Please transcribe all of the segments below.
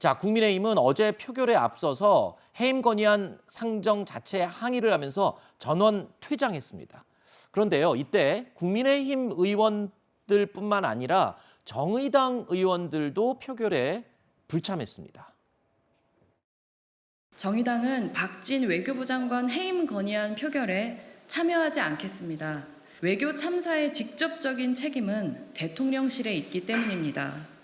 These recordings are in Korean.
자, 국민의힘은 어제 표결에 앞서서 해임 건의안 상정 자체에 항의를 하면서 전원 퇴장했습니다. 그런데요, 이때 국민의힘 의원들뿐만 아니라 정의당 의원들도 표결에 불참했습니다. 정의당은 박진 외교부 장관 해임 건의안 표결에 참여하지 않겠습니다. 외교 참사의 직접적인 책임은 대통령실에 있기 때문입니다.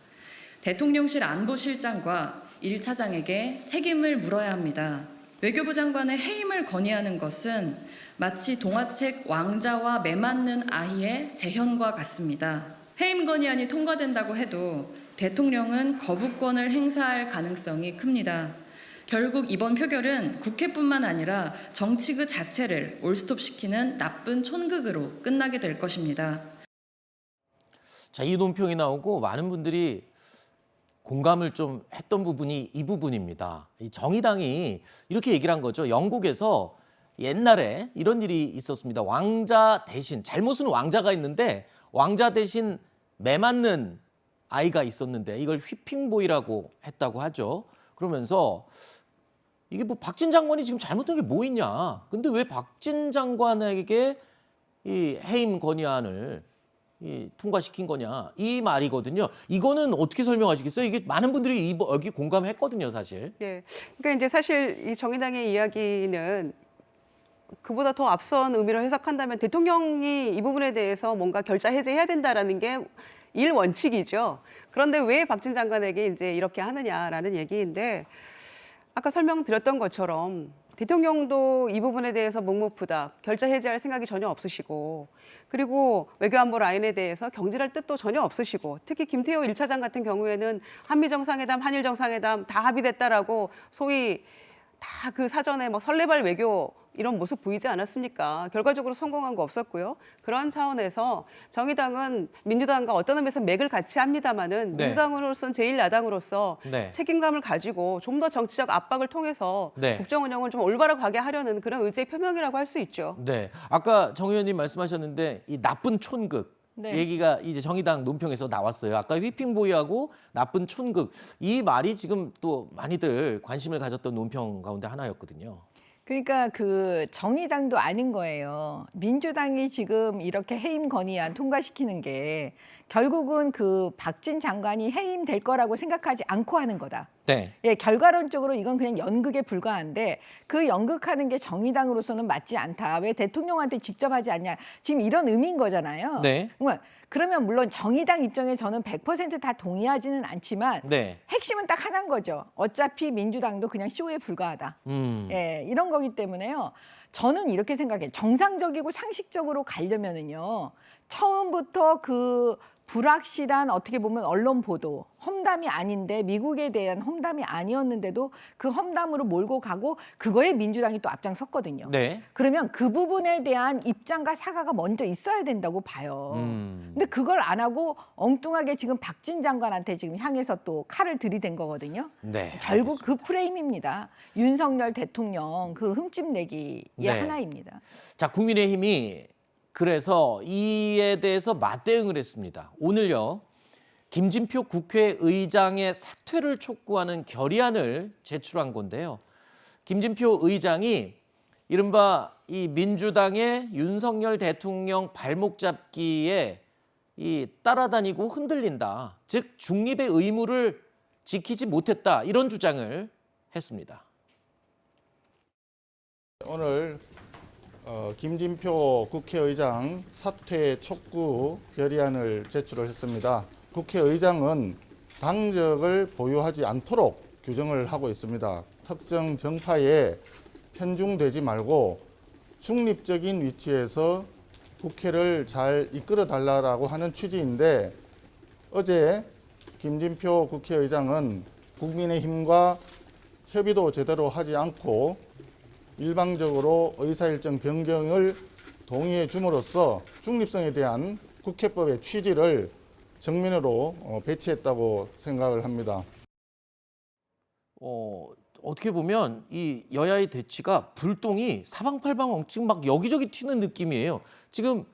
대통령실 안보실장과 1차장에게 책임을 물어야 합니다. 외교부 장관의 해임을 건의하는 것은 마치 동화책 왕자와 매맞는 아이의 재현과 같습니다. 해임 건의안이 통과된다고 해도 대통령은 거부권을 행사할 가능성이 큽니다. 결국 이번 표결은 국회뿐만 아니라 정치 그 자체를 올스톱시키는 나쁜 촌극으로 끝나게 될 것입니다. 자, 이 논평이 나오고 많은 분들이 공감을 좀 했던 부분이 이 부분입니다. 이 정의당이 이렇게 얘기를 한 거죠. 영국에서 옛날에 이런 일이 있었습니다. 왕자 대신 잘못은 왕자가 있는데 왕자 대신 매 맞는 아이가 있었는데 이걸 휘핑보이라고 했다고 하죠. 그러면서 이게 뭐 박진 장관이 지금 잘못한 게 뭐 있냐? 근데 왜 박진 장관에게 이 해임 건의안을 이 통과시킨 거냐 이 말이거든요. 이거는 어떻게 설명하시겠어요? 이게 많은 분들이 이- 여기 공감했거든요, 사실. 네. 그러니까 이제 사실 이 정의당의 이야기는 그보다 더 앞선 의미로 해석한다면 대통령이 이 부분에 대해서 뭔가 결자 해제해야 된다라는 게 일 원칙이죠. 그런데 왜 박진 장관에게 이제 이렇게 하느냐라는 얘기인데 아까 설명드렸던 것처럼 대통령도 이 부분에 대해서 묵묵부답, 결자 해제할 생각이 전혀 없으시고 그리고 외교안보 라인에 대해서 경질할 뜻도 전혀 없으시고 특히 김태호 일차장 같은 경우에는 한미 정상회담, 한일 정상회담 다 합의됐다라고 소위 다 그 사전에 막 설레발 외교 이런 모습 보이지 않았습니까? 결과적으로 성공한 거 없었고요. 그런 차원에서 정의당은 민주당과 어떤 의미에서 맥을 같이 합니다마는 네. 민주당으로서는 제1야당으로서 네. 책임감을 가지고 좀 더 정치적 압박을 통해서 네. 국정 운영을 좀 올바르게 가게 하려는 그런 의지의 표명이라고 할 수 있죠. 네. 아까 정 의원님 말씀하셨는데 이 나쁜 촌극 네. 얘기가 이제 정의당 논평에서 나왔어요. 아까 휘핑보이하고 나쁜 촌극 이 말이 지금 또 많이들 관심을 가졌던 논평 가운데 하나였거든요. 그러니까 그 정의당도 아는 거예요. 민주당이 지금 이렇게 해임 건의안 통과시키는 게 결국은 그 박진 장관이 해임될 거라고 생각하지 않고 하는 거다. 네. 예, 결과론적으로 이건 그냥 연극에 불과한데 그 연극하는 게 정의당으로서는 맞지 않다. 왜 대통령한테 직접 하지 않냐. 지금 이런 의미인 거잖아요. 네. 그러면 그러면 물론 정의당 입장에 저는 100%다 동의하지는 않지만 네. 핵심은 딱 하나인 거죠. 어차피 민주당도 그냥 쇼에 불과하다. 음. 예, 이런 거기 때문에요. 저는 이렇게 생각해요. 정상적이고 상식적으로 가려면은요. 처음부터 그 불확실한 어떻게 보면 언론 보도, 험담이 아닌데 미국에 대한 험담이 아니었는데도 그 험담으로 몰고 가고 그거에 민주당이 또 앞장섰거든요. 네. 그러면 그 부분에 대한 입장과 사과가 먼저 있어야 된다고 봐요. 음. 근데 그걸 안 하고 엉뚱하게 지금 박진 장관한테 지금 향해서 또 칼을 들이댄 거거든요. 네. 결국 그 프레임입니다. 윤석열 대통령 그 흠집 내기의 네. 하나입니다. 자, 국민의힘이 그래서 이에 대해서 맞대응을 했습니다. 오늘요. 김진표 국회의장의 사퇴를 촉구하는 결의안을 제출한 건데요. 김진표 의장이 이른바 이 민주당의 윤석열 대통령 발목 잡기에 이 따라다니고 흔들린다. 즉 중립의 의무를 지키지 못했다. 이런 주장을 했습니다. 오늘 어, 김진표 국회의장 사퇴 촉구 결의안을 제출을 했습니다. 국회의장은 당적을 보유하지 않도록 규정을 하고 있습니다. 특정 정파에 편중되지 말고 중립적인 위치에서 국회를 잘 이끌어 달라고 하는 취지인데 어제 김진표 국회의장은 국민의힘과 협의도 제대로 하지 않고 일방적으로 의사일정 변경을 동의해 줌으로써 중립성에 대한 국회법의 취지를 정면으로 어, 배치했다고 생각을 합니다. 어, 어떻게 보면 이 여야의 대치가 불똥이 사방팔방 지금 막 여기저기 튀는 느낌이에요. 지금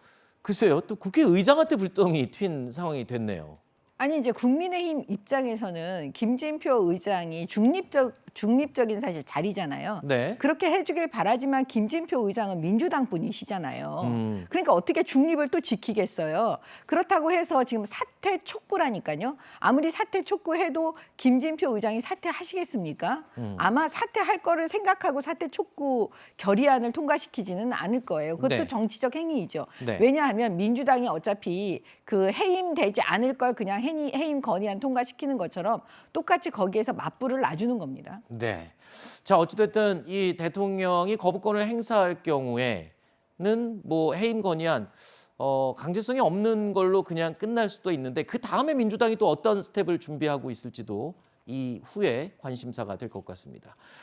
글쎄요, 또 국회의장한테 불똥이 튄 상황이 됐네요. 아니 이제 국민의힘 입장에서는 김진표 의장이 중립적 중립적인 사실 자리잖아요. 네. 그렇게 해주길 바라지만 김진표 의장은 민주당 분이시잖아요. 음. 그러니까 어떻게 중립을 또 지키겠어요. 그렇다고 해서 지금 사퇴 촉구라니까요. 아무리 사퇴 촉구해도 김진표 의장이 사퇴하시겠습니까? 음. 아마 사퇴할 거를 생각하고 사퇴 촉구 결의안을 통과시키지는 않을 거예요. 그것도 네. 정치적 행위이죠. 네. 왜냐하면 민주당이 어차피 그 해임되지 않을 걸 그냥 해임, 건의안 통과시키는 것처럼 똑같이 거기에서 맞불을 놔주는 겁 네. 자, 어찌됐든 이 대통령이 거부권을 행사할 경우에는 뭐 해임 건의안 어, 강제성이 없는 걸로 그냥 끝날 수도 있는데 그 다음에 민주당이 또 어떤 스텝을 준비하고 있을지도 이 후에 관심사가 될 것 같습니다.